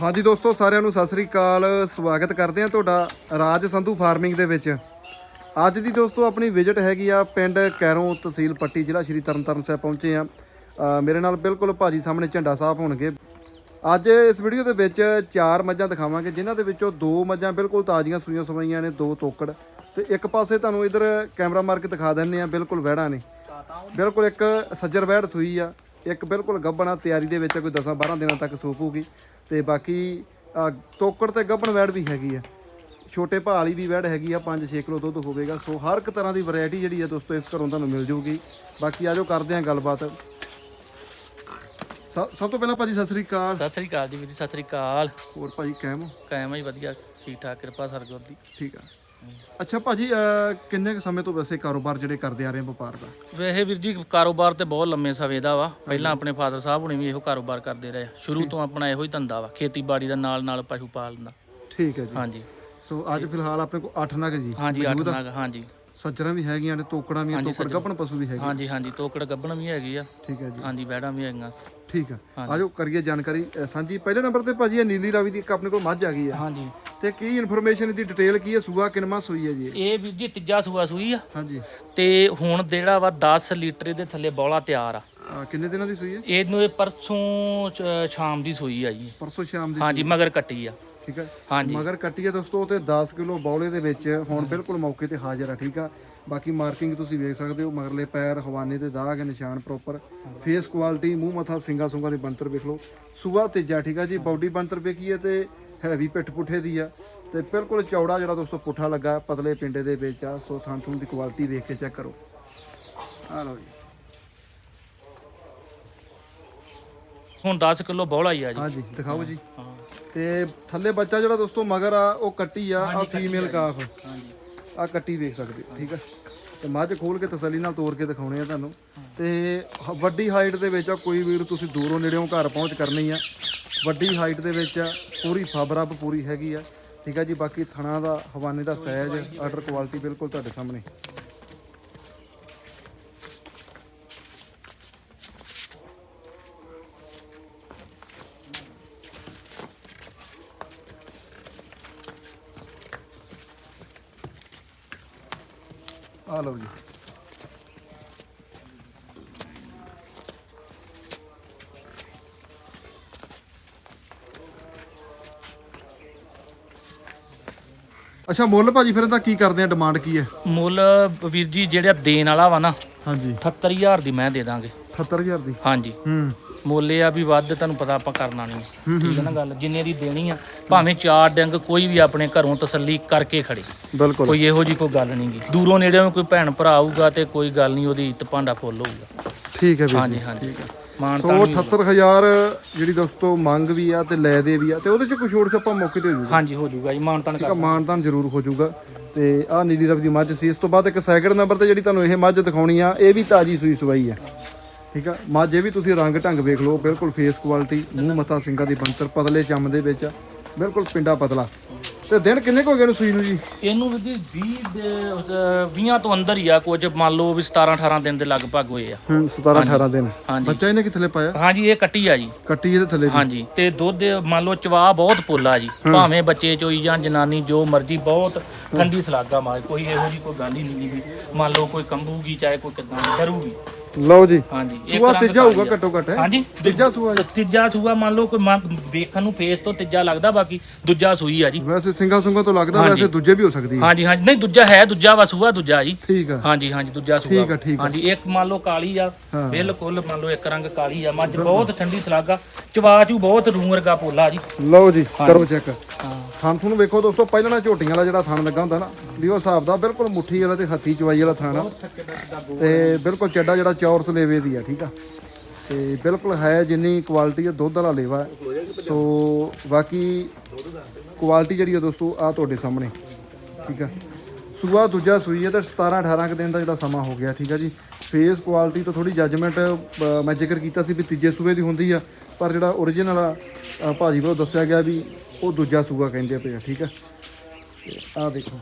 ਹਾਂਜੀ ਦੋਸਤੋ, ਸਾਰਿਆਂ ਨੂੰ ਸਤਿ ਸ੍ਰੀ ਅਕਾਲ। ਸਵਾਗਤ ਕਰਦੇ ਹਾਂ ਤੁਹਾਡਾ ਰਾਜ ਸੰਧੂ ਫਾਰਮਿੰਗ ਦੇ ਵਿੱਚ। ਅੱਜ ਦੀ ਦੋਸਤੋ, ਆਪਣੀ ਵਿਜ਼ਿਟ ਹੈਗੀ ਆ ਪਿੰਡ ਕੈਰੋਂ ਤਹਿਸੀਲ ਪੱਟੀ, ਜ਼ਿਲ੍ਹਾ ਸ਼੍ਰੀ ਤਰਨਤਾਰਨ ਸਾਹਿਬ ਪਹੁੰਚੇ ਆ ਮੇਰੇ ਨਾਲ ਬਿਲਕੁਲ ਭਾਜੀ ਸਾਹਮਣੇ ਝੰਡਾ ਸਾਹਿਬ ਹੋਣਗੇ। ਅੱਜ ਇਸ ਵੀਡੀਓ ਦੇ ਵਿੱਚ ਚਾਰ ਮੱਝਾਂ ਦਿਖਾਵਾਂਗੇ, ਜਿਨ੍ਹਾਂ ਦੇ ਵਿੱਚੋਂ ਦੋ ਮੱਝਾਂ ਬਿਲਕੁਲ ਤਾਜ਼ੀਆਂ ਸੂਈਆਂ ਸਵਾਈਆਂ ਨੇ, ਦੋ ਤੋਕੜ। ਤੇ ਇੱਕ ਪਾਸੇ ਤੁਹਾਨੂੰ ਇਧਰ ਕੈਮਰਾ ਮਾਰ ਕੇ ਦਿਖਾ ਦਿੰਨੇ ਆ ਬਿਲਕੁਲ ਵਹਿੜਾਂ ਨੇ। ਬਿਲਕੁਲ ਇੱਕ ਸੱਜਰ ਵਹਿੜ ਸੂਈ ਆ। ਇੱਕ ਬਿਲਕੁਲ ਗੱਬਣਾ ਤਿਆਰੀ ਦੇ ਵਿੱਚ ਕੋਈ 10 12 ਦਿਨਾਂ ਤੱਕ ਸੂਪੂਗੀ ਤੇ ਬਾਕੀ ਤੋਕੜ ਤੇ ਗੱਬਣ ਵਹਿੜ ਵੀ ਹੈਗੀ ਆ। ਛੋਟੇ ਭਾਲੀ ਦੀ ਵਹਿੜ ਹੈਗੀ ਆ 5-6 ਕਿਲੋ ਦੁੱਧ ਹੋਵੇਗਾ। ਸੋ ਹਰ ਇੱਕ ਤਰ੍ਹਾਂ ਦੀ ਵੈਰਾਈਟੀ ਜਿਹੜੀ ਆ ਦੋਸਤੋ ਇਸ ਘਰੋਂ ਤੁਹਾਨੂੰ ਮਿਲ ਜਾਊਗੀ ਬਾਕੀ ਆਜੋ ਕਰਦੇ ਆ ਗੱਲਬਾਤ। ਸਭ ਤੋਂ ਪਹਿਲਾਂ ਭਾਜੀ ਸਤਿ ਸ੍ਰੀ ਅਕਾਲ। ਸਤਿ ਸ੍ਰੀ ਅਕਾਲ ਜੀ ਵੀਰ ਜੀ ਸਤਿ ਸ੍ਰੀ ਅਕਾਲ। ਹੋਰ ਭਾਜੀ ਕਾਇਮ ਹੋ? ਕਾਇਮ ਹੈ ਜੀ ਵਧੀਆ ਠੀਕ ਠਾਕ ਕਿਰਪਾ ਸਰਗੁਰ ਦੀ। ਠੀਕ ਆ। ਅੱਛਾ ਭਾਜੀ ਕਿੰਨੇ ਕੁ ਸਮੇਂ ਤੋਂ ਵੈਸੇ ਕਾਰੋਬਾਰ ਜਿਹੜੇ ਕਰਦੇ ਆ ਰਹੇ ਆ ਵਪਾਰ ਦਾ? ਵੈਸੇ ਵੀਰ ਜੀ ਕਾਰੋਬਾਰ ਤੇ ਬਹੁਤ ਲੰਮੇ ਸਮੇਂ ਦਾ ਵਾ। ਪਹਿਲਾਂ ਆਪਣੇ ਫਾਦਰ ਸਾਹਿਬ ਹੁਣੇ ਵੀ ਇਹੋ ਕਾਰੋਬਾਰ ਕਰਦੇ ਰਹੇ ਆ। ਸ਼ੁਰੂ ਤੋਂ ਆਪਣਾ ਇਹੋ ਹੀ ਧੰਦਾ ਵਾ ਖੇਤੀਬਾੜੀ ਦਾ ਨਾਲ ਨਾਲ ਪਸ਼ੂ ਪਾਲਣ ਦਾ। ਠੀਕ ਹੈ ਜੀ। ਹਾਂਜੀ। ਸੋ ਅੱਜ ਫਿਲਹਾਲ ਆਪਣੇ ਕੋਲ 8 ਨਗ ਜੀ ਹਾਂਜੀ ਅੱਠ ਨਾਗ ਹਾਂਜੀ। ਸੱਜਰਾਂ ਵੀ ਹੈਗੀਆਂ ਨੇ ਤੋਕੜਾਂ ਵੀ ਹਾਂਜੀ, ਤੋਕੜ ਗੱਪਣ ਪਸ਼ੂ ਵੀ ਹੈਗੇ ਹਾਂਜੀ ਹਾਂਜੀ ਤੋਕੜ ਗੱਬਣ ਵੀ ਹੈਗੀ ਆ। ਠੀਕ ਹੈ ਜੀ। ਹਾਂਜੀ ਬੈੜਾਂ ਵੀ ਹੈਗੀਆਂ। ਠੀਕ ਆ। ਹਾਂਜੀ। ਆਜੋ ਕਰੀਏ ਜਾਣਕਾਰੀ। ਅ, ਸਾਂਝੀ। ਪਹਿਲੇ ਨੰਬਰ ਤੇ ਭਾਜੀ ਇਹ ਨੀਲੀ ਰਾਵੀ ਦੀ ਇੱਕ ਆਪਣੇ ਕੋਲ ਮੱਝ ਆ ਗਈ ਆ। ਹਾਂਜੀ। ਤੇ ਕੀ ਇਨਫੋਰਮੇਸ਼ਨ ਦੀ ਡਿਟੇਲ ਕੀ ਹੈ? ਸੂਆ ਕਿਨਮਾ ਸੂਈ ਹੈ ਜੀ? ਇਹ? ਵੀਰ ਜੀ ਤੀਜਾ ਸੂਆ ਸੂਈ ਆ। ਹਾਂਜੀ। ਤੇ ਹੁਣ ਜਿਹੜਾ ਵਾ 10 ਲੀਟਰ ਦੇ ਥੱਲੇ ਬੌਲਾ ਤਿਆਰ ਆ। ਆ, ਕਿੰਨੇ ਦਿਨਾਂ ਦੀ ਸੂਈ ਹੈ? ਇਹਨੂੰ ਇਹ ਪਰਸੋਂ ਚ- ਸ਼ਾਮ ਦੀ ਸੂਈ ਆ ਜੀ। ਪਰਸੋਂ ਸ਼ਾਮ ਦੀ ਹਾਂਜੀ ਮਗਰ ਕੱਟੀ ਆ। ਠੀਕ ਹੈ ਹਾਂਜੀ। ਮਗਰ ਕੱਟੀ ਹੈ ਦੋਸਤੋ ਤੇ 10 ਕਿਲੋ ਬੌਲੇ ਦੇ ਵਿੱਚ ਹੁਣ ਬਿਲਕੁਲ ਮੌਕੇ ਤੇ ਹਾਜ਼ਰ ਆ ਠੀਕ ਆ। ਬਾਕੀ ਮਾਰਕਿੰਗ ਤੁਸੀਂ ਵੇਖ ਸਕਦੇ ਹੋ ਮਗਰਲੇ ਪੈਰ ਹਵਾਨੇ ਦੇ ਦਾਗ ਨਿਸ਼ਾਨ ਪ੍ਰੋਪਰ ਫੇਸ ਕੁਆਲਿਟੀ ਮੂੰਹ ਮੱਥਾ ਸਿੰਗਾ ਸੁੰਗਾ ਦੇ ਬੰਤਰ ਵੇਖ ਲਓ। ਸੂਆ ਤੇਜਾ ਠੀਕ ਆ ਜੀ। ਬਾਡੀ ਬੰਤਰ ਵੇਖੀਏ ਤੇ ਹੈਵੀ ਪਿੱਠ ਪੁੱਠੇ ਦੀ ਆ। ਤੇ ਬਿਲਕੁਲ ਚੌੜਾ ਜਿਹੜਾ ਦੋਸਤੋ ਪੁੱਠਾ ਲੱਗਾ ਪਤਲੇ ਪਿੰਡੇ ਦੇ ਵਿੱਚ ਆ। ਸੋ ਥਾਂ ਥੂੰ ਦੀ ਕੁਆਲਿਟੀ ਦੇਖ ਕੇ ਚੈੱਕ ਕਰੋ। ਆ ਲਓ ਜੀ। ਹੁਣ 10 ਕਿਲੋ ਬੌਲਾ ਹੀ ਆ ਜੀ। ਹਾਂਜੀ ਦਿਖਾਓ ਜੀ। ਹਾਂ। ਤੇ ਥੱਲੇ ਬੱਚਾ ਜਿਹੜਾ ਦੋਸਤੋ ਮਗਰ ਆ ਉਹ ਕੱਟੀ ਆ ਆ ਫੀਮੇਲ ਕਾਫ ਹਾਂਜੀ। ਆ ਕੱਟੀ ਵੇਖ ਸਕਦੇ ਹੋ ਠੀਕ ਆ। ਤੇ ਮੱਝ ਖੋਲ ਕੇ ਤਸੱਲੀ ਨਾਲ ਤੋੜ ਕੇ ਦਿਖਾਉਣੇ ਆ ਤੁਹਾਨੂੰ। ਤੇ ਹ- ਵੱਡੀ ਹਾਈਟ ਦੇ ਵਿੱਚ ਆ, ਕੋਈ ਵੀਰ ਤੁਸੀਂ ਦੂਰੋਂ ਨੇੜਿਓਂ ਘਰ ਪਹੁੰਚ ਕਰਨੀ ਆ। ਵੱਡੀ ਹਾਈਟ ਦੇ ਵਿੱਚ ਆ, ਪੂਰੀ ਫਬਰਬ ਪੂਰੀ ਹੈਗੀ ਆ। ਠੀਕ ਆ ਜੀ, ਬਾਕੀ ਥਣਾ ਦਾ, ਹਵਾਨੇ ਦਾ ਸਾਈਜ਼ ਆਰਡਰ ਕੁਆਲਿਟੀ ਬਿਲਕੁਲ ਤੁਹਾਡੇ ਸਾਹਮਣੇ। ਆ ਲਓ ਜੀ। ਅੱਛਾ ਮੁੱਲ ਭਾਜੀ ਫਿਰ ਇਹਦਾ ਕੀ ਕਰਦੇ ਆ? ਡਿਮਾਂਡ ਕੀ ਹੈ? ਮੁੱਲ ਵੀਰ ਜੀ ਜਿਹੜਾ ਦੇਣ ਵਾਲਾ ਵਾ ਨਾ ਹਾਂਜੀ। 78000 ਦੀ ਮੈਂ ਦੇ ਦਾਂਗੇ। 78000 ਦੀ? ਹਾਂਜੀ। ਹੂੰ। ਮੁੱਲ ਇਹ ਆ ਵੀ ਵੱਧ ਤੁਹਾਨੂੰ ਪਤਾ ਆਪਾਂ ਕਰਨਾ ਨਹੀਂ। ਠੀਕ ਹੈ ਨਾ ਗੱਲ? ਜਿੰਨੇ ਦੀ ਦੇਣੀ ਆ ਭਾਵੇਂ ਚਾਰ ਡੰਗ ਕੋਈ ਵੀ ਆਪਣੇ ਘਰੋਂ ਤਸੱਲੀ ਕਰਕੇ ਖੜੇ। ਬਿਲਕੁਲ। ਕੋਈ ਇਹੋ ਜੀ ਕੋਈ ਗੱਲ ਨਹੀਂਗੀ ਦੂਰੋਂ ਨੇੜਿਓਂ ਕੋਈ ਭੈਣ ਭਰਾ ਆਊਗਾ ਤੇ ਕੋਈ ਗੱਲ ਨਹੀਂ ਉਹਦੀ ਇੱਤ ਭਾਂਡਾ ਫੁੱਲ ਹੋਊਗਾ। ਠੀਕ ਹੈ ਵੀਰ ਹਾਂਜੀ ਹਾਂਜੀ। ਮਾਨਤਾ 78000 ਜਿਹੜੀ ਦੋਸਤੋ ਮੰਗ ਵੀ ਆ ਤੇ ਲੈ ਦੇ ਵੀ ਆ ਤੇ ਉਹਦੇ ਚ ਕੁਝ ਛੋੜ ਛੱਪਾ ਮੌਕੇ ਤੇ ਹੋ ਜਾਊਗਾ ਹਾਂਜੀ ਹੋ ਜਾਊਗਾ ਜੀ ਮਾਨਤਾਨ ਕਰ ਮਾਨਤਾਨ ਜ਼ਰੂਰ ਹੋ ਜਾਊਗਾ ਤੇ ਆ ਨੀਲੀ ਰਬ ਦੀ ਮੱਝ ਸੀ। ਇਸ ਤੋਂ ਬਾਅਦ ਇੱਕ ਸੈਕਿੰਡ ਨੰਬਰ ਤੇ ਜਿਹੜੀ ਤੁਹਾਨੂੰ ਇਹ ਮੱਝ ਦਿਖਾਉਣੀ ਆ ਇਹ ਵੀ ਤਾਜੀ ਸੂਈ ਸਵਾਈ ਆ। ਠੀਕ ਆ? ਮੱਝ ਵੀ ਤੁਸੀਂ ਰੰਗ ਢੰਗ ਵੇਖ ਲਓ ਬਿਲਕੁਲ ਫੇਸ ਕੁਆਲਿਟੀ ਮੂੰਹ ਮੱਥਾ ਸਿੰਘਾਂ ਦੀ ਬੰਤਰ ਪਤਲੇ ਚੰਮ ਦੇ ਵਿੱਚ ਬਿਲਕੁਲ ਪਿੰਡਾ ਪਤਲਾ। ਤੇ ਦਿਨ ਕਿੰਨੇ ਕੁ ਹੋ ਗਏ ਨੂੰ ਸੂਈ ਨੂੰ ਜੀ? ਇਹਨੂੰ ਵੀ 20 ਦੇ 20 ਤੋਂ ਅੰਦਰ ਹੀ ਆ ਕੁਝ ਮੰਨ ਲਓ ਵੀ 17 18 ਦਿਨ ਦੇ ਲਗਭਗ ਹੋਏ ਆ। ਹੂੰ 17 18 ਦਿਨ। ਹਾਂਜੀ। ਬੱਚਾ ਇਹਨੇ ਕਿੱਥੇ ਪਾਇਆ ਹਾਂਜੀ ਇਹ ਕੱਟੀ ਆ ਜੀ। ਕੱਟੀ ਇਹਦੇ ਥੱਲੇ ਹਾਂਜੀ ਤੇ ਦੁੱਧ ਮੰਨ ਲਓ ਚਵਾ ਬਹੁਤ ਪੋਲਾ ਜੀ। ਭਾਵੇਂ ਬੱਚੇ ਚੋਈ ਜਾਂ ਜਨਾਨੀ ਜੋ ਮਰਜ਼ੀ ਬਹੁਤ ਠੰਡੀ ਸਲਾਗਾ ਮਾਰ ਕੋਈ ਇਹੋ ਜੀ ਕੋਈ ਗੱਲ ਹੀ ਨਹੀਂ ਮੰਨ ਲਓ ਕੋਈ ਕੰਬੂਗੀ ਚਾਹੇ ਕੋਈ ਕਿਦਾਂ ਡਰੂਗੀ ਲਓ ਜੀ। ਹਾਂਜੀ ਸੂਆ ਰੰਗ ਤੀਜਾ ਕਾਲੀ ਹੋਊਗਾ ਆ। ਘੱਟੋ ਘੱਟ ਹੈ? ਹਾਂਜੀ। ਤੀਜਾ ਸੂਆ ਜੀ। ਤੀਜਾ ਸੂਆ ਮੰਨ ਲਓ ਕੋਈ ਮੰਨ- ਵੇਖਣ ਨੂੰ ਫੇਸ ਤੋਂ ਤੀਜਾ ਲੱਗਦਾ ਬਾਕੀ ਦੂਜਾ ਸੂਈ ਆ ਜੀ। ਵੈਸੇ ਸਿੰਘਾ ਸੁੰਗਾ ਤੋਂ ਲੱਗਦਾ ਹਾਂਜੀ। ਵੈਸੇ ਦੂਜੇ ਵੀ ਹੋ ਸਕਦੀ ਹੈ ਹਾਂਜੀ ਹਾਂਜੀ। ਨਹੀਂ ਦੂਜਾ ਹੈ ਦੂਜਾ ਵਾ ਸੂਆ ਦੂਜਾ ਜੀ। ਠੀਕ ਆ। ਹਾਂਜੀ ਹਾਂਜੀ ਦੂਜਾ ਸੂਆ ਠੀਕ ਆ, ਠੀਕ ਆ। ਹਾਂਜੀ ਇੱਕ ਮੰਨ ਲਓ ਕਾਲੀ ਆ ਹਾਂ। ਬਿਲਕੁਲ ਮੰਨ ਲਓ ਇੱਕ ਰੰਗ ਕਾਲੀ ਆ। ਮੱਝ ਬਹੁਤ ਠੰਡੀ ਸਲਾਗਾ ਚਵਾਚੂ ਬਹੁਤ ਰੂੰ ਵਰਗਾ ਪੋਲਾ ਜੀ। ਲਓ ਜੀ ਕਰੋ ਚੈੱਕ। ਹਾਂ। ਥਣ ਤੁਹਾਨੂੰ ਵੇਖੋ ਦੋਸਤੋ ਪਹਿਲਾਂ ਨਾ ਝੋਟੀਆਂ ਵਾਲਾ ਜਿਹੜਾ ਥਣ ਲੱਗਾ ਹੁੰਦਾ ਨਾ ਵੀ ਉਹ ਹਿਸਾਬ ਦਾ ਬਿਲਕੁਲ ਮੁੱਠੀ ਵਾਲਾ ਤੇ ਹੱਥੀ ਚਵਾਈ ਵਾਲਾ ਥਣ ਆ। ਤੇ ਬਿਲਕੁਲ ਚੱਡਾ ਜਿਹੜਾ ਚੌਰਸ ਲੇਵੇ ਦੀ ਆ ਠੀਕ ਆ? ਤੇ ਬਿਲਕੁਲ ਹੈ ਜਿੰਨੀ ਕੁਆਲਿਟੀ ਆ ਦੁੱਧ ਵਾਲਾ ਲੇਵਾ। ਹੈ। ਸੋ ਬਾਕੀ ਕੁਆਲਿਟੀ ਜਿਹੜੀ ਆ ਦੋਸਤੋ ਆ ਤੁਹਾਡੇ ਸਾਹਮਣੇ ਠੀਕ ਆ? ਸੂਆ ਦੂਜਾ ਸੂਈ ਹੈ ਤਾਂ 17 18 ਕੁ ਦਿਨ ਦਾ ਜਿਹੜਾ ਸਮਾਂ ਹੋ ਗਿਆ ਠੀਕ ਆ ਜੀ? ਫੇਸ ਕੁਆਲਿਟੀ ਤੋਂ ਥੋੜੀ ਜੱਜਮੈਂਟ ਮੈਂ ਜ਼ਿਕਰ ਕੀਤਾ ਸੀ ਵੀ ਤੀਜੇ ਸੂਏ ਦੀ ਹੁੰਦੀ ਆ ਪਰ ਜਿਹੜਾ origignal ਆ ਅ, ਭਾਜੀ ਵੱਲੋਂ ਦੱਸਿਆ ਗਿਆ ਵੀ ਉਹ ਦੂਜਾ ਸੂਆ ਕਹਿੰਦੇ ਪਏ ਆ ਠੀਕ ਆ? ਤੇ ਆਹ ਦੇਖੋ।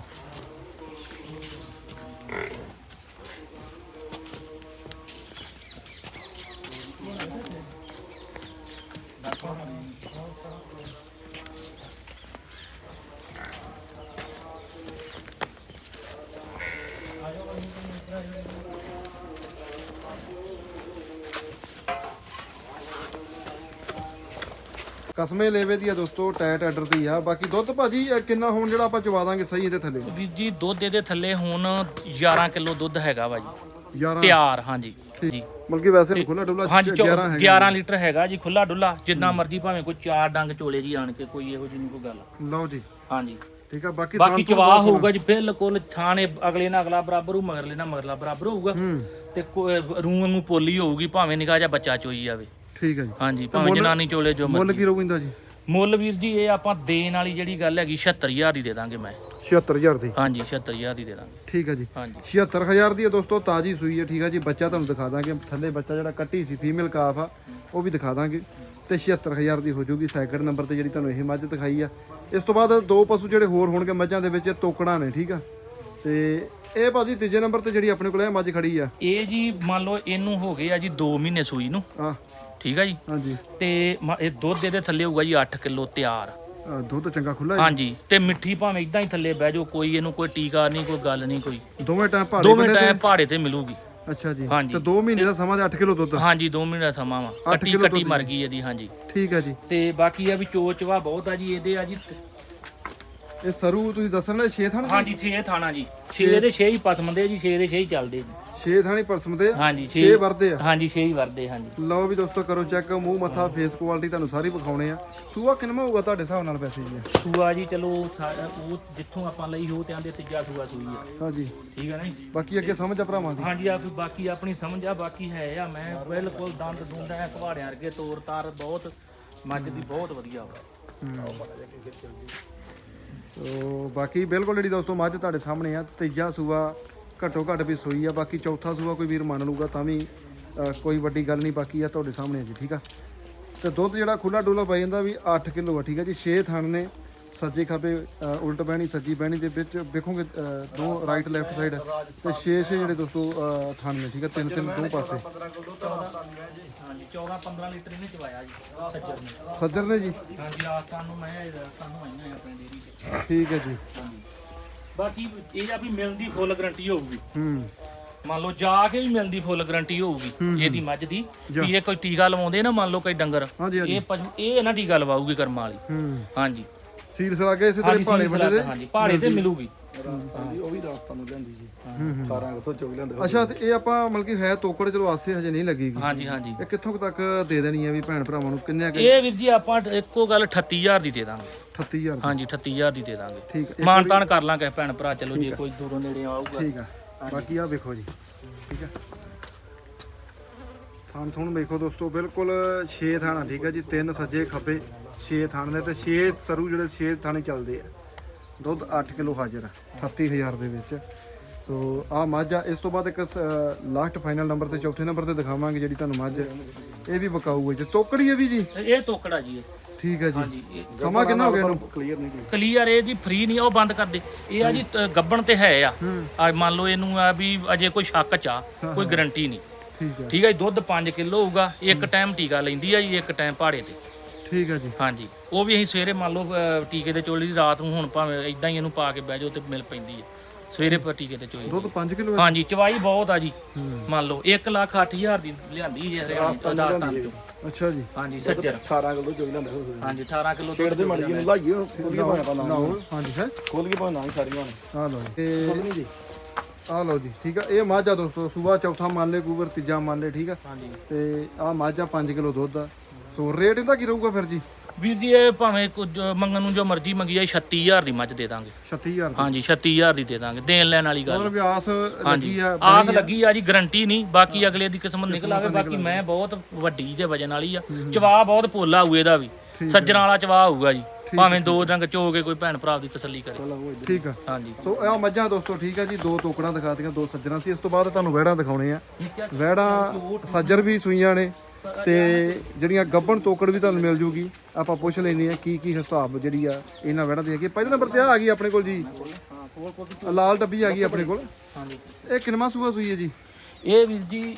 ਕਸਮੇ ਲੈਵੇ ਦੀ ਆ ਦੋਸਤੋ ਟਾਇਟ ਆਰਡਰ ਦੀ ਆ। ਬਾਕੀ ਦੁੱਧ ਭਾਜੀ ਇਹ ਕਿੰਨਾ ਹੁਣ ਜਿਹੜਾ ਆਪਾਂ ਚਵਾ ਦਾਂਗੇ ਸਹੀ ਇਹਦੇ ਥੱਲੇ? ਵੀਰ ਜੀ ਦੁੱਧ ਇਹਦੇ ਥੱਲੇ ਹੁਣ 11 ਕਿਲੋ ਦੁੱਧ ਹੈਗਾ ਵਾ ਜੀ। 11 ਤਿਆਰ ਹਾਂਜੀ। ਜੀ। ਮਤਲਬ ਕਿ ਵੈਸੇ ਖੁੱਲਾ ਡੁੱਲਾ ਹਾਂਜੀ 11 ਹੈ 11 ਲੀਟਰ ਹੈਗਾ ਜੀ ਖੁੱਲਾ ਡੁੱਲਾ। ਜਿੰਨਾ ਮਰਜ਼ੀ ਭਾਵੇਂ ਕੋਈ ਚਾਰ ਡੰਗ ਚੋਲੇ ਜੀ ਆਣ ਕੇ ਕੋਈ ਇਹੋ ਜਿਹੀ ਨਹੀਂ ਕੋਈ ਗੱਲ। ਲਓ ਜੀ। ਹਾਂਜੀ। ਠੀਕ ਆ ਬਾਕੀ ਬਾਕੀ ਚਵਾ ਹੋਊਗਾ ਜੀ ਬਿਲਕੁਲ ਥਾਣੇ ਅਗਲੇ ਨਾਲ ਅਗਲਾ ਬਰਾਬਰ ਹੋਊ ਮਗਰਲੇ ਨਾਲ ਮਗਰਲਾ ਬਰਾਬਰ ਹੋਊਗਾ। ਹੂੰ। ਤੇ ਰੂਹ ਨੂੰ ਪੋਲੀ ਹੋਊਗੀ ਭਾਵੇਂ ਨਿਕਾ ਜਾਂ ਬੱਚਾ ਚੋਈ ਜਾਵੇ। ਠੀਕ ਹੈ ਜੀ। ਹਾਂਜੀ ਭਾਵੇਂ ਮੁੱਲ- ਜਨਾਨੀ ਚੋਲੇ ਜੋ ਮੁੱਲ ਮਰਜ਼ੀ। ਕੀ ਰਹੂਗਾ ਜੀ? ਮੁੱਲ ਵੀਰ ਜੀ ਇਹ ਆਪਾਂ ਦੇਣ ਵਾਲੀ ਜਿਹੜੀ ਗੱਲ ਹੈਗੀ 76000 ਦੀ ਦੇ ਦਾਂਗੇ ਮੈਂ। 76000 ਦੀ? ਹਾਂਜੀ 76000 ਦੀ ਦੇ ਦਾਂਗੇ। ਠੀਕ ਹੈ ਜੀ। ਹਾਂਜੀ। 76000 ਦੀ ਹੈ ਦੋਸਤੋ ਤਾਜੀ ਸੂਈ ਹੈ ਠੀਕ ਹੈ ਜੀ। ਬੱਚਾ ਤੁਹਾਨੂੰ ਦਿਖਾ ਦਾਂਗੇ। ਥੱਲੇ ਬੱਚਾ ਜਿਹੜਾ ਕੱਟੀ ਸੀ ਫੀਮੇਲ ਕਾਫ ਆ ਉਹ ਵੀ ਦਿਖਾ ਦਾਂਗੇ। ਤੇ 76000 ਦੀ ਹੋ ਜਾਊਗੀ ਸੈਕਿੰਡ ਨੰਬਰ ਤੇ ਜਿਹੜੀ ਤੁਹਾਨੂੰ ਇਹ ਮੱਝ ਦਿਖਾਈ ਆ। ਇਸ ਤੋਂ ਬਾਅਦ ਦੋ ਪਸ਼ੂ ਜਿਹੜੇ ਹੋਰ ਹੋਣਗੇ ਮੱਝਾਂ ਦੇ ਵਿੱਚ ਇਹ ਤੋਕੜਾਂ ਨੇ ਠੀਕ ਆ। ਤੇ ਇਹ ਭਾਜੀ ਤੀਜੇ ਨੰਬਰ ਤੇ ਜਿਹੜੀ ਆਪਣੇ ਕੋਲ ਇਹ ਮੱਝ ਖੜੀ ਆ। ਇਹ ਜੀ ਮੰਨ ਲਓ ਇਹਨੂੰ ਹੋ ਗਏ ਆ ਜੀ 2 ਮਹੀਨੇ ਸੂਈ ਨੂੰ। ਆ ਠੀਕ ਆ ਜੀ? ਹਾਂਜੀ। ਤੇ ਮ- ਇਹ ਦੁੱਧ ਇਹਦੇ ਥੱਲੇ ਹੋਊਗਾ ਜੀ 8 ਕਿਲੋ ਤਿਆਰ। ਦੁੱਧ ਚੰਗਾ ਖੁੱਲਾ ਹੈ ਹਾਂਜੀ। ਤੇ ਮਿੱਠੀ ਭਾਵੇਂ ਇਦਾਂ ਹੀ ਥੱਲੇ ਬਹਿ ਜਾਓ ਕੋਈ ਇਹਨੂੰ ਕੋਈ ਟੀਕਾ ਨਹੀਂ ਕੋਈ ਗੱਲ ਨਹੀਂ ਕੋਈ। ਦੋਵੇਂ ਟਾਈਮ ਪਹਾੜੀ ਦੋਵੇਂ ਵੱਡੇ ਟਾਈਮ ਪਹਾੜੇ ਤੇ ਮਿਲੂਗੀ। ਤੇ ਅੱਛਾ ਜੀ। ਹਾਂਜੀ। ਤੇ 2 ਮਹੀਨੇ ਦਾ ਸਮਾਂ ਤੇ 8 ਕਿਲੋ ਦੁੱਧ ਹਾਂਜੀ 2 ਮਹੀਨੇ ਦਾ ਸਮਾਂ ਵਾ। ਅੱਠ ਕੱਟੀ ਕਿਲੋ ਕੱਟੀ ਦੁੱਧ ਮਰ ਗਈ ਇਹਦੀ ਹਾਂਜੀ। ਠੀਕ ਹੈ ਜੀ। ਤੇ ਬਾਕੀ ਆ ਵੀ ਚੋਚਵਾ ਬਹੁਤ ਆ ਜੀ ਇਹਦੇ ਆ ਜੀ ਇਹ ਸਰੂ ਤੁਸੀਂ ਦੱਸਣ ਲੈ 6 ਥਾਣੇ ਹਾਂਜੀ 6 ਥਾਣਾ ਜੀ। 6 ਦੇ 6 ਹੀ ਪਸਮਦੇ ਜੀ 6 ਦੇ 6 ਹੀ ਚੱਲਦੇ ਜੀ। 6 ਥਾਣੀ ਪਰਸਮ ਦੇ ਹਾਂਜੀ 6 6 ਵਰਦੇ ਆ? ਹਾਂਜੀ 6 ਹੀ ਵਰਦੇ ਹਾਂਜੀ। ਲਓ ਵੀ ਦੋਸਤੋ ਕਰੋ ਚੈੱਕ ਮੂੰਹ ਮੱਥਾ ਫੇਸ ਕੁਆਲਿਟੀ ਤੁਹਾਨੂੰ ਸਾਰੀ ਵਿਖਾਉਣੇ ਆ। ਸੂਆ ਕਿੰਨਾ ਹੋਊਗਾ ਤੁਹਾਡੇ ਹਿਸਾਬ ਨਾਲ ਪੈਸੇ ਜੀ? ਸੂਆ ਜੀ ਚਲੋ ਉਹ ਜਿੱਥੋਂ ਆਪਾਂ ਲਈ ਹੋ ਤੇ ਆਂਦੇ ਤੀਜਾ ਸੂਆ ਸੂਈ ਆ। ਹਾਂਜੀ। ਠੀਕ ਹੈ ਨਾ ਜੀ? ਬਾਕੀ ਅੱਗੇ ਸਮਝ ਆ ਭਰਾਵਾਂ ਦੀ? ਹਾਂਜੀ ਆ ਕੋਈ ਬਾਕੀ ਆਪਣੀ ਸਮਝ ਆ ਬਾਕੀ ਹੈ ਆ। ਮੈਂ ਬਿਲਕੁਲ ਦੰਦ ਦੁੰਦ ਐ ਘਵਾੜਿਆਂ ਵਰਗੇ ਤੋਰ ਤਾਰ ਬਹੁਤ ਮੱਝ ਦੀ ਬਹੁਤ ਵਧੀਆ ਵਾ। ਤੋ ਬਾਕੀ ਬਿਲਕੁਲ ਜਿਹੜੀ ਦੋਸਤੋ ਮੱਝ ਤੁਹਾਡੇ ਸਾਹਮਣੇ ਆ, ਤੀਜਾ ਸੂਆ ਘੱਟੋ ਘੱਟ ਵੀ ਸੂਈ ਆ, ਬਾਕੀ ਚੌਥਾ ਸੂਆ ਕੋਈ ਵੀਰ ਮੰਨ ਲੂਗਾ ਤਾਂ ਵੀ ਕੋਈ ਵੱਡੀ ਗੱਲ ਨਹੀਂ, ਬਾਕੀ ਆ ਤੁਹਾਡੇ ਸਾਹਮਣੇ ਆ ਜੀ, ਠੀਕ ਆ? ਤੇ ਦੁੱਧ ਜਿਹੜਾ ਖੁੱਲਾ ਡੁੱਲਾ ਪੈ ਜਾਂਦਾ ਵੀ 8 ਕਿਲੋ ਆ, ਠੀਕ ਆ ਜੀ 6 ਥਣ ਨੇ। ਸੱਜੇ ਖੱਬੇ ਉਲਟ ਬਹਿਣੀ ਸੱਜੀ ਬਹਿਣੀ ਦੇ ਵਿੱਚ ਵੇਖੋਗੇ ਦੋ ਰਾਈਟ ਲੈਫਟ ਸਾਈਡ ਤੇ 6 6 ਜਿਹੜੇ ਦੋਸਤੋ ਥਣ ਨੇ ਠੀਕ ਆ ਤਿੰਨ ਤਿੰਨ ਦੋ ਪਾਸੇ। ਹਾਂਜੀ 14 15 ਲੀਟਰ ਇਹਨੇ ਚਵਾਇਆ ਜੀ ਸੱਜਰ ਨੇ। ਸੱਜਰ ਨੇ ਜੀ? ਹਾਂਜੀ ਰਾਤ ਸਾਨੂੰ ਮੈਂ ਸਾਨੂੰ ਆਈਆਂ ਆ ਆਪਣੇ ਡੇਰੀ 'ਚ ਠੀਕ ਹੈ ਜੀ। ਬਾਕੀ ਇਹ ਆ ਵੀ ਮਿਲਦੀ ਫੁੱਲ ਗਰੰਟੀ ਹੋਊਗੀ। ਹੂੰ। ਮੰਨ ਲਓ ਜਾ ਕੇ ਵੀ ਮਿਲਦੀ ਫੁੱਲ ਗਰੰਟੀ ਹੋਊਗੀ ਇਹਦੀ ਮੱਝ ਦੀ। ਵੀ ਇਹ ਕੋਈ ਟੀਕਾ ਲਵਾਉਂਦੇ ਨਾ ਮੰਨ ਲਓ ਕੋਈ ਡੰਗਰ ਇਹ ਇਹ ਨਾ ਟੀਕਾ ਲਵਾਊਗੀ ਕਰਮਾਂ ਵਾਲੀ। ਹੂੰ। ਹਾਂਜੀ। ਸੀਲ ਸਲਾ ਕੇ ਇਸੇ ਤਰ੍ਹਾਂ ਹਾਂਜੀ ਭਾਲੇ ਸੀਲ ਵੱਡੇ ਦੇ ਸਲਾਦ, ਹਾਂਜੀ ਪਹਾੜੇ ਤੇ ਮਿਲੂਗੀ। ਉਹ ਵੀ ਰਾਸਤਾ ਨੂੰ ਲੈਂਦੀ ਜੀ। 18 ਕਿਥੋਂ ਚੁਗ ਲੈਂਦੇ ਅੱਛਾ ਤੇ ਇਹ ਆਪਾਂ ਮਤਲਬ ਕਿ ਹੈ ਤੋਕੜ ਚਲੋ ਆਸੇ ਹਜੇ ਨਹੀਂ ਲੱਗੇਗੀ। ਹਾਂਜੀ ਹਾਂਜੀ। ਇਹ ਕਿੱਥੋਂ ਕੁ ਤੱਕ ਦੇ ਦੇਣੀ ਹੈ ਵੀ ਭੈਣ ਭਰਾਵਾਂ ਨੂੰ ਕਿੰਨੇ ਕੁ? ਇਹ ਵੀਰ ਜੀ ਆਪਾਂ ਇੱਕੋ ਗੱਲ 38000 ਦੀ ਦੇ ਦਾਂਗੇ। 38000 ਹਾਂਜੀ 38000 ਦੀ ਦੇ ਦਾਂਗੇ। ਠੀਕ ਹੈ ਮਾਨ ਤਾਨ ਕਰ ਲਾਂਗੇ ਭੈਣ ਭਰਾ ਚਲੋ ਜੇ ਕੋਈ ਦੂਰੋਂ ਨੇੜੇ ਆਊਗਾ। ਠੀਕ ਆ। ਬਾਕੀ ਆ ਵੇਖੋ ਜੀ। ਠੀਕ ਆ। ਥਾਣ ਥੁਣ ਵੇਖੋ ਦੋਸਤੋ ਬਿਲਕੁਲ 6 ਥਾਣਾ ਠੀਕ ਆ ਜੀ ਤਿੰਨ ਸੱਜੇ ਖੱਬੇ। 6 ਥਾਣ ਨੇ ਤੇ 6 ਸਰੂ ਜਿਹੜੇ 6 ਥਾਣੇ ਚੱਲਦੇ ਆ। ਦੁੱਧ 8 ਕਿਲੋ ਹਾਜ਼ਰ ਆ 38000 ਦੇ ਵਿੱਚ। ਸੋ ਆ ਮੱਝ ਆ ਇਸ ਤੋਂ ਬਾਅਦ ਇੱਕ ਲਾਸਟ ਫਾਈਨਲ ਨੰਬਰ ਤੇ ਚੌਥੇ ਨੰਬਰ ਤੇ ਦਿਖਾਵਾਂਗੇ ਜਿਹੜੀ ਤੁਹਾਨੂੰ ਮੱਝ ਇਹ ਵੀ ਬਕਾਊ ਹੈ ਜੀ। ਤੋਕੜੀ ਹੈ ਵੀ ਜੀ? ਇਹ ਤੋਕੜਾ ਜੀ। ਠੀਕ ਹੈ ਜੀ। ਸਮਾਂ ਕਿੰਨਾ ਹੋ ਗਿਆ ਇਹਨੂੰ? ਕਲੀਅਰ ਨਹੀਂ ਕਲੀਅਰ ਇਹ ਜੀ ਫ੍ਰੀ ਨਹੀਂ ਆ, ਉਹ ਬੰਦ ਕਰ ਦੇ। ਇਹ ਆ ਜੀ ਗੱਬਣ ਤੇ ਹੈ ਆ। ਆ ਮੰਨ ਲਓ ਇਹਨੂੰ ਆ ਵੀ ਅਜੇ ਕੋਈ ਸ਼ੱਕ ਚ ਆ ਕੋਈ ਗਰੰਟੀ ਨਹੀਂ। ਠੀਕ ਹੈ। ਠੀਕ ਹੈ ਜੀ ਦੁੱਧ 5 ਕਿਲੋ ਹੋਊਗਾ ਇੱਕ ਟਾਈਮ ਟੀਕਾ ਲੈਂਦੀ ਆ ਜੀ ਇੱਕ ਟਾਈਮ ਪਹਾੜੇ ਤੇ। ਠੀਕ ਹੈ ਜੀ। ਹਾਂਜੀ। ਉਹ ਵੀ ਅਸੀਂ ਸਵੇਰੇ ਮੰਨ ਲਓ ਟੀਕੇ ਤੇ ਚੋਲੀ ਦੀ ਰਾਤ ਨੂੰ ਹੁਣ ਭਾਵੇਂ ਇਦਾਂ ਹੀ ਇਹਨੂੰ ਪਾ ਕੇ ਬਹਿ ਜਾਓ ਤੇ ਮਿਲ ਪੈਂਦੀ ਹੈ। ਸਵੇਰੇ ਪਰ ਟੀਕੇ ਤੇ ਚੋਲੀ ਦੁੱਧ 5 ਕਿਲੋ ਹਾਂਜੀ ਚਵਾਈ ਬਹੁਤ ਆ ਜੀ। ਹੂੰ। ਮੰਨ ਲਓ 1 ਲੱਖ 8000 ਦੀ ਲਿਆਂਦੀ ਜੀ ਹਰਿਆਣਾ ਤੋਂ ਦਾ ਤਾਂ। ਅੱਛਾ ਜੀ। ਹਾਂਜੀ ਸੱਜਰ। 18 ਕਿਲੋ ਚੁਗ ਲੈਂਦੇ ਹੋਏ ਹਾਂਜੀ 18 ਕਿਲੋ ਛੇੜ ਦੇ ਮੜੀ ਨੂੰ ਲਾਈਏ ਖੋਲ ਕੇ ਪਾਣਾ ਪਾਣਾ ਲਓ। ਹਾਂਜੀ ਹੈ? ਖੋਲ ਕੇ ਪਾਣਾ ਸਾਰੀਆਂ ਆ ਲਓ ਜੀ। ਖੋਲ ਤੇ ਨਹੀਂ ਜੀ। ਆ ਲਓ ਜੀ ਠੀਕ ਆ। ਇਹ ਮੱਝ ਦੋਸਤੋ ਸੂਬਾ ਚੌਥਾ ਮੰਨ ਲੈ ਕੂਵਰ ਤੀਜਾ ਮੰਨ ਲੈ ਠੀਕ ਆ? ਹਾਂਜੀ। ਤੇ ਆ ਮੱਝ ਆ 5 ਕਿਲੋ ਦੁੱਧ ਆ। ਸੋ ਰੇਟ ਇਹਦਾ ਕੀ ਰਹੂਗਾ ਫਿਰ ਜੀ? ਵੀਰ ਜੀ ਇਹ ਭਾਵੇਂ ਕੁਝ ਮੰਗਣ ਨੂੰ ਜੋ ਮਰਜ਼ੀ ਮੰਗੀ ਜਾਏ 36000 ਦੀ ਮੱਝ ਦੇ ਦਾਂਗੇ। 36000 ਦੀ? ਹਾਂਜੀ 36000 ਦੀ ਦੇ ਦਾਂਗੇ ਦੇਣ ਲੈਣ ਵਾਲੀ ਗੱਲ। ਮਤਲਬ ਆਸ ਲੱਗੀ ਆ ਆਸ ਲੱਗੀ ਆ ਜੀ ਗਰੰਟੀ ਨਹੀਂ। ਬਾਕੀ ਅਗਲੇ ਦੀ ਕਿਸਮਤ ਨਿਕਲ ਆਵੇ ਬਾਕੀ ਮੈਂ ਬਹੁਤ ਵੱਡੀ ਜੇ ਵਜਨ ਵਾਲੀ ਆ। ਚਵਾ ਬਹੁਤ ਪੋਲਾ ਹੋਊ ਇਹਦਾ ਵੀ। ਸੱਜਣ ਵਾਲਾ ਚਵਾ ਹੋਊਗਾ ਜੀ। ਭਾਵੇਂ ਦੋ ਰੰਗ ਚੋ ਕੇ ਕੋਈ ਭੈਣ ਭਰਾ ਦੀ ਤਸੱਲੀ ਕਰੇ। ਠੀਕ ਆ। ਹਾਂਜੀ। ਸੋ ਇਹ ਮੱਝਾਂ ਦੋਸਤੋ ਠੀਕ ਆ ਜੀ ਦੋ ਟੋਕੜਾਂ ਦਿਖਾਤੀਆਂ ਦੋ ਸੱਜਣਾ ਸੀ। ਇਸ ਤੋਂ ਬਾਅਦ ਤੁਹਾਨੂੰ ਵਹਿੜਾਂ ਦਿਖਾਉਣੇ ਆ। ਵਹਿੜਾਂ ਸੱਜਰ ਵੀ ਸੂਈਆਂ ਨੇ। ਤੇ ਜਿਹੜੀਆਂ ਗੱਬਣ ਤੋਕੜ ਵੀ ਤੁਹਾਨੂੰ ਮਿਲ ਜੂਗੀ ਆਪਾਂ ਪੁੱਛ ਲੈਨੇ ਆ ਕੀ ਕੀ ਹਿਸਾਬ ਜਿਹੜੀ ਆ ਇਹਨਾਂ ਵਹਿੜਾਂ ਦੀ ਹੈਗੀ। ਪਹਿਲੇ ਨੰਬਰ ਤੇ ਆ ਆ ਗਈ ਆਪਣੇ ਕੋਲ ਜੀ। ਲਾਲ ਡੱਬੀ ਆ ਗਈ ਆਪਣੇ ਕੋਲ। ਹਾਂਜੀ ਇਹ ਕਿੰਨਵਾਂ ਸੂਆ ਸੂਈ ਹੈ ਜੀ? ਇਹ ਵੀਰ ਜੀ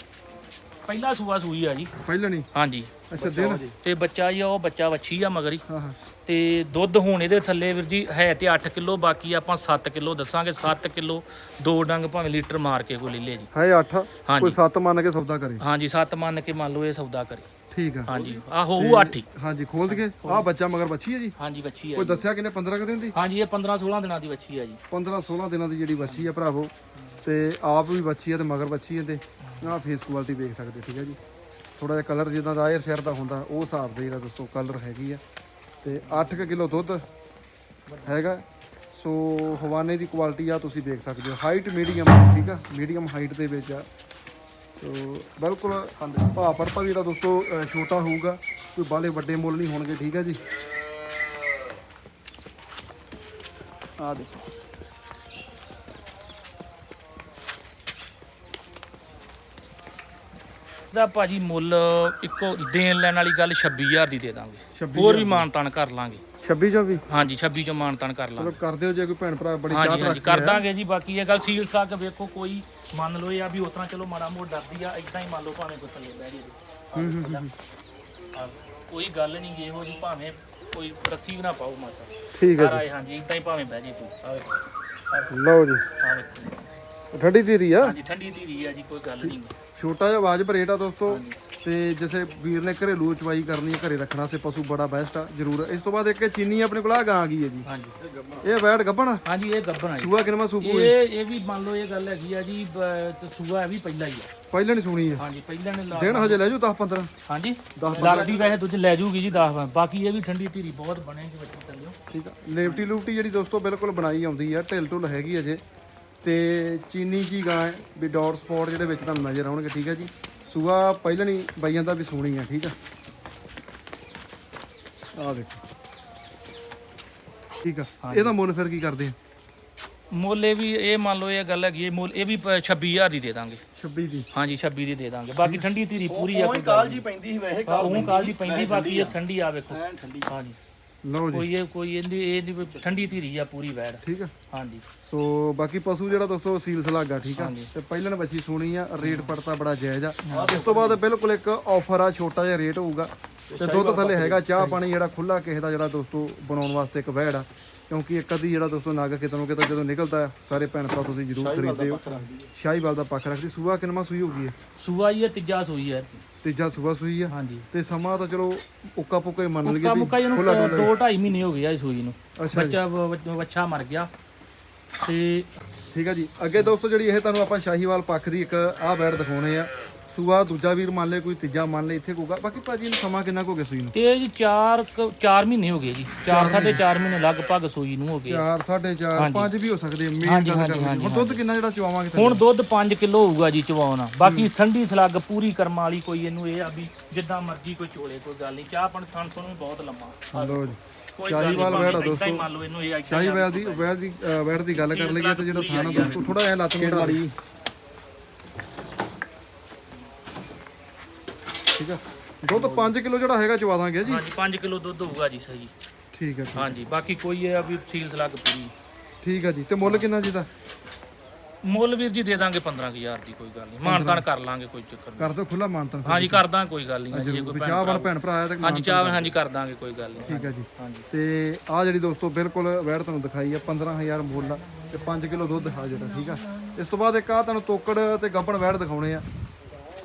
ਪਹਿਲਾ ਸੂਆ ਸੂਈ ਆ ਜੀ। ਪਹਿਲਾਂ ਨਹੀਂ? ਹਾਂਜੀ। ਅੱਛਾ ਦਿਨ ਤੇ ਬੱਚਾ ਜੀ ਉਹ ਬੱਚਾ ਵੱਛੀ ਆ ਮਗਰ ਹੀ। ਹਾਂ ਹਾਂ। ਤੇ ਦੁੱਧ ਹੁਣ ਇਹਦੇ ਥੱਲੇ ਵੀਰ ਜੀ ਹੈ ਤੇ 8 ਕਿਲੋ ਬਾਕੀ ਆਪਾਂ 7 ਕਿਲੋ ਦੱਸਾਂਗੇ। 7 ਕਿਲੋ ਦੋ ਡੰਗ ਭਾਵੇਂ ਲੀਟਰ ਮਾਰ ਕੇ ਕੋਈ ਲੈ ਲੇ ਜੀ। ਹੈ 8 ਹਾਂਜੀ। ਕੋਈ 7 ਮੰਨ ਕੇ ਸੌਦਾ ਕਰੇ। ਹਾਂਜੀ 7 ਮੰਨ ਕੇ ਮੰਨ ਲਓ ਇਹ ਸੌਦਾ ਕਰੇ। ਠੀਕ ਆ। ਹਾਂਜੀ ਆ ਹੋਊ 8 ਹੀ। ਹਾਂਜੀ ਖੋਲ ਦਈਏ। ਆ ਬੱਚਾ ਮਗਰ ਬੱਚੀ ਹੈ ਜੀ। ਹਾਂਜੀ ਬੱਚੀ ਹੈ ਕੋਈ। ਦੱਸਿਆ ਕਿਨੇ? 15 ਕੁ ਦਿਨ ਦੀ? ਹਾਂਜੀ ਇਹ 15 16 ਦਿਨਾਂ ਦੀ ਬੱਚੀ ਹੈ ਜੀ। 15 16 ਦਿਨਾਂ ਦੀ ਜਿਹੜੀ ਬੱਚੀ ਆ ਭਰਾਵੋ। ਤੇ ਆਪ ਵੀ ਬੱਚੀ ਆ ਤੇ ਮਗਰ ਬੱਚੀ ਆ ਤੇ ਆ ਫੇਸ ਕੁਆਲਿਟੀ ਵੇਖ ਸਕਦੇ ਠੀਕ ਹੈ ਜੀ। ਥੋੜਾ ਜਿਹਾ ਕਲਰ ਜਿੱਦਾਂ ਦਾ ਆਇਰ ਸ਼ੇਰ ਦਾ ਹੁੰਦਾ ਉਹ ਹਿਸਾਬ ਦੇ ਜਿਹੜਾ ਦੋਸਤੋ ਕਲਰ ਹੈਗੀ ਆ। ਤੇ 8 ਕਿਲੋ ਦੁੱਧ ਹੈਗਾ। ਸੋ ਹਵਾਨੇ ਦੀ ਕੁਆਲਿਟੀ ਆ, ਤੁਸੀਂ ਦੇਖ ਸਕਦੇ ਹੋ। ਹਾਈਟ ਮੀਡੀਅਮ ਠੀਕ ਆ? ਮੀਡੀਅਮ ਹਾਈਟ ਦੇ ਵਿੱਚ ਆ। ਸੋ ਬਿਲਕੁਲ ਭਾਅ ਪਰਪਾ ਵੀ ਜਿਹੜਾ ਦੋਸਤੋ ਛੋਟਾ ਹੋਊਗਾ। ਕੋਈ ਬਾਲੇ ਵੱਡੇ ਮੁੱਲ ਨਹੀਂ ਹੋਣਗੇ, ਠੀਕ ਆ ਜੀ? ਆ ਦੇਖੋ। ਦਾ ਭਾਜੀ ਮੁੱਲ ਇੱਕੋ ਦੇਣ ਲੈਣ ਵਾਲੀ ਗੱਲ 26000 ਦੀ ਦੇ ਦਾਂਗੇ। 26,000 ਹੋਰ ਵੀ ਮਾਨਤਾਨ ਕਰ ਲਾਂਗੇ। 26 ਚੋਂ ਵੀ? ਹਾਂਜੀ 26 ਚੋਂ ਮਾਨਤਾਨ ਕਰ ਚਲੋ ਲਾਂਗੇ। ਕਰ ਦਿਓ ਜੇ ਕੋਈ ਭੈਣ ਭਰਾ ਬੜੀ ਹਾਂਜੀ ਚਾਹਤ ਹਾਂਜੀ ਰੱਖਦੇ ਕਰ ਆ ਦਾਂਗੇ ਜੀ ਬਾਕੀ ਇਹ ਗੱਲ ਸੀਲ ਸਾਕ ਵੇਖੋ ਕੋਈ ਮੰਨ ਲਓ ਇਹ ਆ ਵੀ ਉਤਨਾ ਚਲੋ ਮਾੜਾ ਮੋੜ ਡਰਦੀ ਆ ਇਦਾਂ ਹੀ ਮੰਨ ਲਓ ਭਾਵੇਂ ਕੋਈ ਥੱਲੇ ਬਹਿ ਜੇ ਹੂੰ, ਹੂੰ, ਹੂੰ। ਕੋਈ ਗੱਲ ਨਹੀਂ ਇਹੋ ਜੀ ਭਾਵੇਂ ਕੋਈ ਰੱਸੀ ਨਾ ਪਾਓ ਮਾਸਾ। ਠੀਕ ਹੈ ਇਹ ਹਾਂਜੀ ਇਦਾਂ ਹੀ ਭਾਵੇਂ ਬਹਿ ਜੇ ਜੀ ਲਓ ਜੀ। ਠੰਡੀ ਧੀਰੀ ਆ? ਹਾਂਜੀ ਠੰਡੀ ਧੀਰੀ ਆ ਜੀ ਕੋਈ ਗੱਲ ਨਹੀਂ ਛੋਟਾ ਜਿਹਾ ਆਵਾਜ਼ ਰੇਟ ਆ ਦੋਸਤੋ ਤੇ ਜਿਸੇ ਵੀਰ ਨੇ ਘਰੇਲੂ ਚਵਾਈ ਕਰਨੀ ਹੈ ਘਰੇ ਰੱਖਣਾ ਤੇ ਪਸ਼ੂ ਬੜਾ ਬੈਸਟ ਆ ਜ਼ਰੂਰ। ਇਸ ਤੋਂ ਬਾਅਦ ਇੱਕ ਚੀਨੀ ਆਪਣੇ ਕੋਲ ਆ ਗਾਂ ਆ ਗਈ ਹੈ ਜੀ? ਹਾਂਜੀ। ਇਹ ਵੈੜ ਗੱਬਣ ਹਾਂਜੀ ਇਹ ਗੱਬਣ ਆ ਜੀ। ਸੂਆ ਕਿਨਵਾ ਸੂਪੂ ਇਹ ਇਹ ਵੀ ਮੰਨ ਲਓ ਇਹ ਗੱਲ ਹੈਗੀ ਆ ਜੀ ਸੂਆ ਇਹ ਵੀ ਪਹਿਲਾਂ ਹੀ ਆ। ਪਹਿਲਾਂ ਨਹੀਂ ਸੁਣੀ ਹੈ ਹਾਂਜੀ ਪਹਿਲਾਂ ਨੇ ਲਾ ਦਿਨ ਹਜੇ ਲੈ ਜੂ 10 15 ਹਾਂਜੀ। ਲੱਗਦੀ ਵੈਸੇ ਦੂਜੀ ਲੈ ਜੂਗੀ ਜੀ 10 ਬਾਕੀ ਇਹ ਵੀ ਠੰਡੀ ਧੀਰੀ ਬਹੁਤ ਬਣੇਗੀ ਬੱਚੀ ਥੱਲਿਓ ਠੀਕ ਆ। ਲੇਵਟੀ ਲੂਪਟੀ ਜਿਹੜੀ ਦੋਸਤੋ ਬਿਲਕੁਲ ਬਣਾਈ ਆਉਂਦੀ ਆ ਢਿੱਲ ਢੁੱਲ ਹੈਗੀ ਅਜੇ। ਤੇ ਚੀਨੀ ਜੀ ਗਾਂ ਹੈ ਵੀ ਡਾਟ ਸਪੌਟ ਜਿਹੜੇ ਵਿੱਚ ਤੁਹਾਨੂੰ ਨਜ਼ਰ ਆਉਣਗੇ ਠੀਕ ਹੈ ਜੀ। ਸੂਆ ਪਹਿਲਾਂ ਨਹੀਂ ਬਾਈਆਂ ਦਾ ਵੀ ਸੋਹਣੀ ਆ ਠੀਕ ਆ। ਆ ਦੇਖੋ। ਠੀਕ ਆ। ਇਹਦਾ ਮੁੱਲ ਫਿਰ ਕੀ ਕਰਦੇ ਆ? ਮੁੱਲ ਇਹ ਵੀ ਇਹ ਮੰਨ ਲਓ ਇਹ ਗੱਲ ਹੈਗੀ ਇਹ ਮੁੱਲ ਇਹ ਵੀ ਪ- 26000 ਦੀ ਦੇ ਦਾਂਗੇ। 26 ਦੀ। ਹਾਂਜੀ 26 ਦੀ ਦੇ ਦਾਂਗੇ। ਬਾਕੀ ਠੰਡੀ ਧੀਰੀ ਪੂਰੀ ਆ ਕੋਈ ਕਾਲ ਜੀ ਪੈਂਦੀ ਸੀ ਵੈਸੇ ਕਾਲ ਉਹ ਕਾਲ ਦੀ ਪੈਂਦੀ ਬਾਕੀ ਇਹ ਠੰਡੀ ਆ। ਵੇਖੋ। ਹਾਂਜੀ। ਲਓ ਜੀ। ਕੋਈ ਇਹ ਕੋਈ ਇਹਦੀ ਇਹ ਨੀ ਕੋਈ ਠੰਡੀ ਧੀਰੀ ਆ ਪੂਰੀ ਵੈੜ। ਠੀਕ ਆ। ਹਾਂਜੀ। ਸੋ ਬਾਕੀ ਪਸ਼ੂ ਜਿਹੜਾ ਦੋਸਤੋ ਸੀਲ ਸਲਾਗਾ ਠੀਕ ਆ। ਤੇ ਪਹਿਲਾਂ ਬੱਚੀ ਸੋਹਣੀ ਆ ਰੇਟ ਪੜਤਾ ਬੜਾ ਜਾਇਜ਼ ਆ। ਇਸ ਤੋਂ ਬਾਅਦ ਬਿਲਕੁਲ ਇੱਕ ਆਫਰ ਆ ਛੋਟਾ ਜਿਹਾ ਰੇਟ ਹੋਊਗਾ। ਤੇ ਦੁੱਧ ਥੱਲੇ ਹੈਗਾ ਚਾਹ ਪਾਣੀ ਜਿਹੜਾ ਖੁੱਲਾ ਕਿਸੇ ਦਾ ਜਿਹੜਾ ਦੋਸਤੋ ਬਣਾਉਣ ਵਾਸਤੇ ਇੱਕ ਵਹਿੜ ਆ। ਕਿਉਂਕਿ ਇੱਕ ਅੱਧੀ ਜਿਹੜਾ ਦੋਸਤੋ ਨਗ ਕਿਤੇ ਨੂੰ ਕਿਤੇ ਜਦੋਂ ਨਿਕਲਦਾ ਸਾਰੇ ਭੈਣ ਭਰਾ ਤੁਸੀਂ ਜ਼ਰੂਰ ਖਰੀਦਦੇ ਹੋ ਸ਼ਾਹੀਵਾਲ ਦਾ ਪੱਖ ਰੱਖਦੀ ਸੂਆ ਕਿੰਨਵਾਂ ਸੂਈ ਹੋ ਗਈ ਹੈ ਸੂਆ ਹੀ ਇਹ ਤੀਜਾ ਸੂਈ ਹੈ। ਤੀਜਾ ਸੂਆ ਸੂਈ ਆ। ਹਾਂਜੀ। ਤੇ ਸਮਾਂ ਤਾਂ ਚਲੋ ਉੱਕਾ ਪੁੱਕਾ ਹੀ ਮੰਨ ਲਈਏ ਵੀ ਮੁੱਕਾ ਇਹਨੂੰ ਖੁੱਲਾ ਡੁੱਲਾ ਹੀ। 2 2.5 ਮਹੀਨੇ ਹੋ ਗਏ ਆ ਇਸ ਸੂਈ ਨੂੰ। ਅੱਛਾ ਜੀ। ਬੱਚਾ ਵੱਛਾ ਮਰ ਗਿਆ। ਤੇ ਠੀਕ ਆ ਜੀ। ਅੱਗੇ ਦੋਸਤੋ ਜਿਹੜੀ ਇਹ ਤੁਹਾਨੂੰ ਆਪਾਂ ਸ਼ਾਹੀਵਾਲ ਪੱਖ ਦੀ ਇੱਕ ਆਹ ਬੈਡ ਦਿਖਾਉਣੇ ਆ। ਸੂਆ ਦੂਜਾ ਵੀਰ ਮੰਨ ਲੈ ਕੋਈ ਤੀਜਾ ਮੰਨ ਲੈ ਇੱਥੇ ਕੋਗਾ। ਬਾਕੀ ਭਾਜੀ ਇਹਨੂੰ ਸਮਾਂ ਕਿੰਨਾ ਕੁ ਹੋ ਗਿਆ ਸੂਈ ਨੂੰ? ਤੇ ਜੀ 4 4 ਮਹੀਨੇ ਹੋ ਗਏ ਜੀ। 4 4.5 ਮਹੀਨੇ। ਲਗਭਗ ਸੂਈ ਨੂੰ ਹੋ ਗਏ। 4 4.5 5 ਵੀ ਹੋ ਸਕਦੇ ਮੇਨ ਗੱਲ ਕਰਨੀ। ਹੁਣ ਦੁੱਧ ਕਿੰਨਾ ਜਿਹੜਾ ਚਵਾਵਾਂਗੇ? ਹੁਣ ਦੁੱਧ 5 ਕਿਲੋ ਹੋਊਗਾ ਜੀ ਚਵਾਉਣਾ। ਬਾਕੀ ਠੰਡੀ ਸਲੱਗ ਪੂਰੀ ਕਰਮ ਵਾਲੀ ਕੋਈ ਇਹਨੂੰ ਇਹ ਆ ਵੀ ਜਿੱਦਾਂ ਮਰਜ਼ੀ ਕੋਈ ਚੋਲੇ ਕੋਈ ਗੱਲ ਨਹੀਂ। ਚਾਹ ਪਣ ਖਾਣ ਤੋਂ ਬਹੁਤ ਲੰਮਾ। ਲਓ ਜੀ। ਸ਼ਾਹੀਵਾਲ ਵੈੜ ਦੋਸਤੋ। ਮੰਨ ਲਓ ਇਹਨੂੰ ਇਹ ਏਦਾਂ ਹੀ ਸ਼ਾਹੀਵਾਲ ਦੀ ਵੈਦ ਦੀ ਵੈਦ ਦੀ ਗੱਲ ਕਰ ਲਈਏ ਤੇ ਜਿਹੜਾ ਥਾਣਾ ਦੋਸਤੋ ਥੋੜਾ ਐ ਲੱਤ ਨੂੰ ਠੀਕ ਆ। ਦੁੱਧ 5 ਕਿਲੋ ਜਿਹੜਾ ਹੈਗਾ ਚਵਾ ਦਾਂਗੇ ਜੀ। ਹਾਂਜੀ 5 ਕਿਲੋ ਦੁੱਧ ਹੋਊਗਾ ਜੀ ਸਹੀ। ਠੀਕ ਹੈ ਹਾਂਜੀ ਬਾਕੀ ਕੋਈ ਇਹ ਆ ਵੀ ਸੀਲ ਸਲੱਗ ਪੂਰੀ ਠੀਕ ਆ ਜੀ ਤੇ ਮੁੱਲ ਕਿੰਨਾ ਜੀ ਦਾ? ਮੁੱਲ ਵੀਰ ਜੀ ਦੇ ਦਾਂਗੇ 15000 ਦੀ ਕੋਈ ਗੱਲ ਨਹੀਂ। ਮਾਨਤਾਨ ਕਰ ਲਾਂਗੇ ਕੋਈ ਚੱਕਰ ਨਹੀਂ। ਕਰ ਦਿਓ ਖੁੱਲਾ ਮਾਨਤਨ ਹਾਂਜੀ ਕਰ ਦਾਂਗੇ ਕੋਈ ਗੱਲ ਨਹੀਂ। ਜੇ ਕੋਈ ਚਾਹ ਵਾਲਾ ਭੈਣ ਭਰਾ ਆਇਆ ਤੇ ਹਾਂਜੀ ਚਾਹ ਹਾਂਜੀ ਕਰ ਦਾਂਗੇ ਕੋਈ ਗੱਲ ਨਹੀਂ। ਠੀਕ ਆ ਜੀ। ਹਾਂਜੀ। ਤੇ ਆ ਜਿਹੜੀ ਦੋਸਤੋ ਬਿਲਕੁਲ ਵੈੜ ਤੁਹਾਨੂੰ ਦਿਖਾਈ ਆ 15000 ਮੁੱਲ ਤੇ 5 ਕਿਲੋ ਦੁੱਧ ਹਾਜ਼ਰ ਆ ਠੀਕ ਆ। ਇਸ ਤੋਂ ਬਾਅਦ ਇੱਕ ਆ ਤੁਹਾਨੂੰ ਤੋਕੜ ਤੇ ਗੱਬਣ ਵੈੜ ਦਿਖਾਉਣੇ ਆ।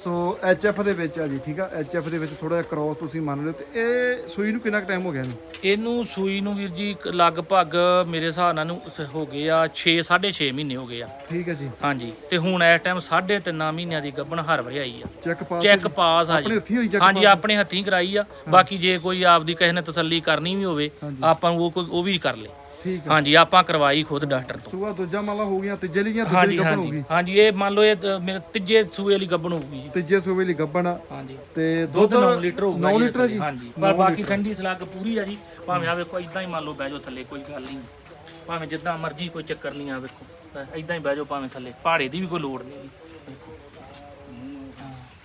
ਸੋ ਐਫ ਦੇ ਵਿੱਚ ਆ ਜੀ ਠੀਕ ਆ? ਐਫ ਦੇ ਵਿੱਚ ਥੋੜਾ ਜਿਹਾ ਕ੍ਰੋਸ ਤੁਸੀਂ ਮੰਨ ਲਿਓ ਤੇ ਇਹ ਸੂਈ ਨੂੰ ਕਿੰਨਾ ਟਾਈਮ ਹੋ ਗਿਆ ਇਹਨੂੰ? ਇਹਨੂੰ ਸੂਈ ਨੂੰ ਵੀਰ ਜੀ ਲਗਭਗ ਮੇਰੇ ਹਿਸਾਬ ਨਾਲ ਨੂੰ ਹੋ ਗਏ ਆ 6 6.5 ਮਹੀਨੇ ਹੋ ਗਏ ਆ। ਠੀਕ ਹੈ ਜੀ। ਹਾਂਜੀ ਤੇ ਹੁਣ ਇਸ ਟਾਈਮ 3.5 ਮਹੀਨਿਆਂ ਦੀ ਗੱਭਣ ਹਰ ਵਰਿਆਈ ਆ। ਚੈੱਕ ਪਾਸ ਚੈੱਕ ਪਾਸ ਆ ਆਪਣੇ ਜੀ ਹੱਥੀਂ ਹੋਈ ਚੈੱਕ ਹਾਂਜੀ ਆਪਣੇ ਹੱਥੀਂ ਕਰਾਈ ਆ। ਬਾਕੀ ਜੇ ਕੋਈ ਆਪਦੀ ਕਿਸੇ ਨੇ ਤਸੱਲੀ ਕਰਨੀ ਵੀ ਹੋਵੇ ਆਪਾਂ ਨੂੰ ਉਹ ਕੋਈ ਉਹ ਵੀ ਕਰ ਲੇ। ਠੀਕ ਹਾਂਜੀ ਆਪਾਂ ਕਰਵਾਈ ਖੁਦ ਡਾਕਟਰ ਤੋਂ। ਸੂਆ ਦੂਜਾ ਮਾਲਾ ਹੋ ਗਿਆ ਤੀਜੇ ਲਈ ਜਾਂ ਦੂਜੇ ਹਾਂਜੀ ਗੱਬਣ ਹੋ ਹਾਂਜੀ। ਗਈ? ਹਾਂਜੀ ਇਹ ਮੰਨ ਲਓ ਇਹ ਮੇਰੇ ਤੀਜੇ ਸੂਏ ਵਾਲੀ ਗੱਭਣ ਹੋਊਗੀ ਜੀ। ਤੀਜੇ ਸੂਏ ਲਈ ਗੱਬਣ ਆ। ਹਾਂਜੀ। ਤੇ ਦੁੱਧ ਦੁੱਧ 9 ਲੀਟਰ ਹੋਊਗਾ 9 ਜੀ ਲੀਟਰ ਜੀ? ਹਾਂਜੀ। ਪਰ ਬਾਕੀ ਠੰਡੀ ਸਲੱਗ ਪੂਰੀ ਆ ਜੀ। ਭਾਵੇਂ ਆ ਵੇਖੋ ਇਦਾਂ ਹੀ ਮੰਨ ਲਓ ਬਹਿ ਜਾਓ ਥੱਲੇ ਕੋਈ ਗੱਲ ਨਹੀਂ। ਭਾਵੇਂ ਜਿੱਦਾਂ ਮਰਜ਼ੀ ਕੋਈ ਚੱਕਰ ਨਹੀਂ ਆ ਵੇਖੋ। ਇਦਾਂ ਹੀ ਬਹਿ ਜਾਓ ਭਾਵੇਂ ਥੱਲੇ। ਪਹਾੜੇ ਦੀ ਵੀ ਕੋਈ ਲੋੜ ਨਹੀਂ ਜੀ।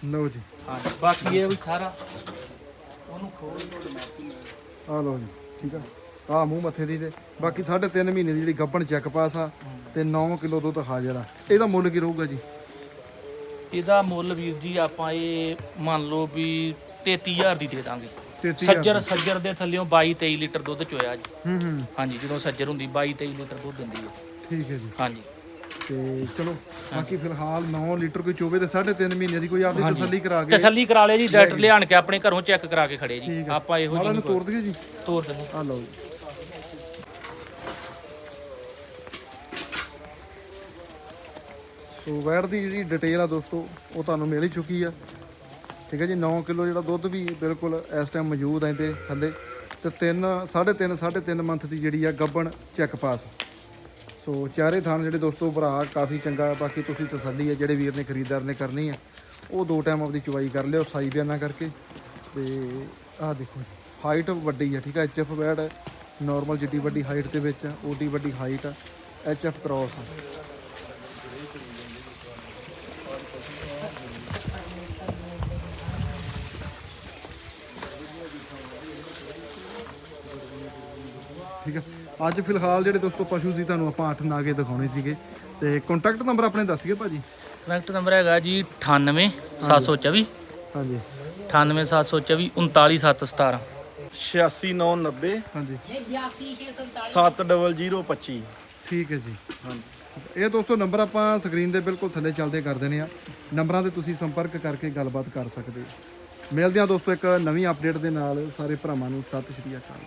ਲਓ ਜੀ। ਹਾਂਜੀ ਬਾਕੀ ਇਹ ਵੀ ਸਾਰਾ। ਉਹਨੂੰ ਖੋਲ ਖੋਲ ਮਾਰਦੀ ਆ ਲਓ ਜੀ ਠੀਕ ਆ। ਆ ਮੂੰਹ ਮੱਥੇ ਦੀ ਤੇ। ਬਾਕੀ 3.5 ਮਹੀਨੇ ਦੀ ਜਿਹੜੀ ਗੱਬਣ ਚੈੱਕ ਪਾਸ ਆ ਤੇ 9 ਕਿਲੋ ਦੁੱਧ ਹਾਜ਼ਰ ਆ। ਇਹਦਾ ਮੁੱਲ ਕੀ ਰਹੂਗਾ ਜੀ? ਇਹਦਾ ਮੁੱਲ ਵੀਰ ਜੀ ਆਪਾਂ ਇਹ ਮੰਨ ਲਓ ਵੀ 33000 ਦੀ ਦੇ ਦਾਂਗੇ। 33 ਸੱਜਰ ਸੱਜਰ ਦੇ ਥੱਲਿਓਂ 22 23 ਲੀਟਰ ਦੁੱਧ ਚੋਇਆ ਜੀ। ਹੂੰ ਹੂੰ। ਹਾਂਜੀ ਜਦੋਂ ਸੱਜਰ ਹੁੰਦੀ 22 23 ਲੀਟਰ ਦੁੱਧ ਦਿੰਦੀ ਹੈ ਠੀਕ ਹੈ ਜੀ। ਹਾਂਜੀ। ਤੇ ਚਲੋ ਬਾਕੀ ਫਿਲਹਾਲ 9 ਲੀਟਰ ਕੋਈ ਚੋਵੇ ਤੇ 3.5 ਮਹੀਨੇ ਦੀ ਕੋਈ ਆਪਦੀ ਤਸੱਲੀ ਕਰਾ ਕੇ ਤਸੱਲੀ ਕਰਾ ਲਿਆ ਜੀ ਡਾਕਟਰ ਲਿਆਣ ਕੇ ਆਪਣੇ ਘਰੋਂ ਚੈੱਕ ਕਰਾ ਕੇ ਖੜੇ ਜੀ। ਆਪਾਂ ਇਹੋ ਜਿਹੀ ਤੋੜ ਦਈਏ ਜੀ। ਤੋਰ ਦਿੰਦੇ। ਆ ਲਓ ਜੀ। ਸੋ ਵੈਟ ਦੀ ਜਿਹੜੀ ਡਿਟੇਲ ਆ ਦੋਸਤੋ, ਉਹ ਤੁਹਾਨੂੰ ਮਿਲ ਹੀ ਚੁੱਕੀ ਆ। ਠੀਕ ਹੈ ਜੀ 9 ਕਿਲੋ ਜਿਹੜਾ ਦੁੱਧ ਵੀ ਬਿਲਕੁਲ ਇਸ ਟਾਈਮ ਮੌਜੂਦ ਹੈ ਇਹਦੇ ਥੱਲੇ। ਤੇ 3 3.5 3.5 ਮੰਥ ਦੀ ਜਿਹੜੀ ਆ ਗੱਬਣ ਚੈੱਕ ਪਾਸ ਸੋ ਚਾਰੇ ਥਾਨ ਜਿਹੜੇ ਦੋਸਤੋ ਭਰਾ, ਕਾਫੀ ਚੰਗਾ ਬਾਕੀ ਤੁਸੀਂ ਤਸੱਲੀ ਹੈ ਜਿਹੜੇ ਵੀਰ ਨੇ ਖਰੀਦਦਾਰ ਨੇ ਕਰਨੀ ਹੈ ਉਹ ਦੋ ਟਾਈਮ ਆਪਦੀ ਚੁਵਾਈ ਕਰ ਲਿਓ ਸਾਈ ਬਿਆਨਾ ਕਰਕੇ। ਤੇ ਆਹ ਦੇਖੋ ਹਾਈਟ ਵੱਡੀ ਆ, ਠੀਕ ਆ ਐਚਐਫ ਬੈਡ ਹੈ ਨਾਰਮਲ ਜਿੱਡੀ ਵੱਡੀ ਹਾਈਟ ਦੇ ਵਿੱਚ ਆ ਓਡੀ ਵੱਡੀ ਹਾਈਟ ਆ ਐਚਐਫ ਕ੍ਰਾਸ ਠੀਕ ਆ? ਅੱਜ ਫਿਲਹਾਲ ਜਿਹੜੇ ਦੋਸਤੋ ਪਸ਼ੂ ਸੀ ਤੁਹਾਨੂੰ ਆਪਾਂ ਅੱਠ ਨਾਗੇ ਦਿਖਾਉਣੇ ਸੀਗੇ। ਤੇ ਕੰਟੈਕਟ ਨੰਬਰ ਆਪਣੇ ਦੱਸੀਏ ਭਾਜੀ? ਕਨੈਕਟ ਨੰਬਰ ਹੈਗਾ ਜੀ 98 724 ਹਾਂਜੀ। 98 724 39717 86990 ਹਾਂਜੀ। 70025 ਠੀਕ ਹੈ ਜੀ। ਹਾਂਜੀ। ਇਹ ਦੋਸਤੋ ਨੰਬਰ ਆਪਾਂ ਸਕਰੀਨ ਦੇ ਬਿਲਕੁਲ ਥੱਲੇ ਚੱਲਦੇ ਕਰ ਦੇਣੇ ਆ। ਨੰਬਰਾਂ ਤੇ ਤੁਸੀਂ ਸੰਪਰਕ ਕਰਕੇ ਗੱਲਬਾਤ ਕਰ ਸਕਦੇ ਹੋ। ਮਿਲਦੇ ਆ ਦੋਸਤੋ ਇੱਕ ਨਵੀਂ ਅਪਡੇਟ ਦੇ ਨਾਲ। ਸਾਰੇ ਭਰਾਵਾਂ ਨੂੰ ਸਤਿ ਸ਼੍ਰੀ ਅਕਾਲ।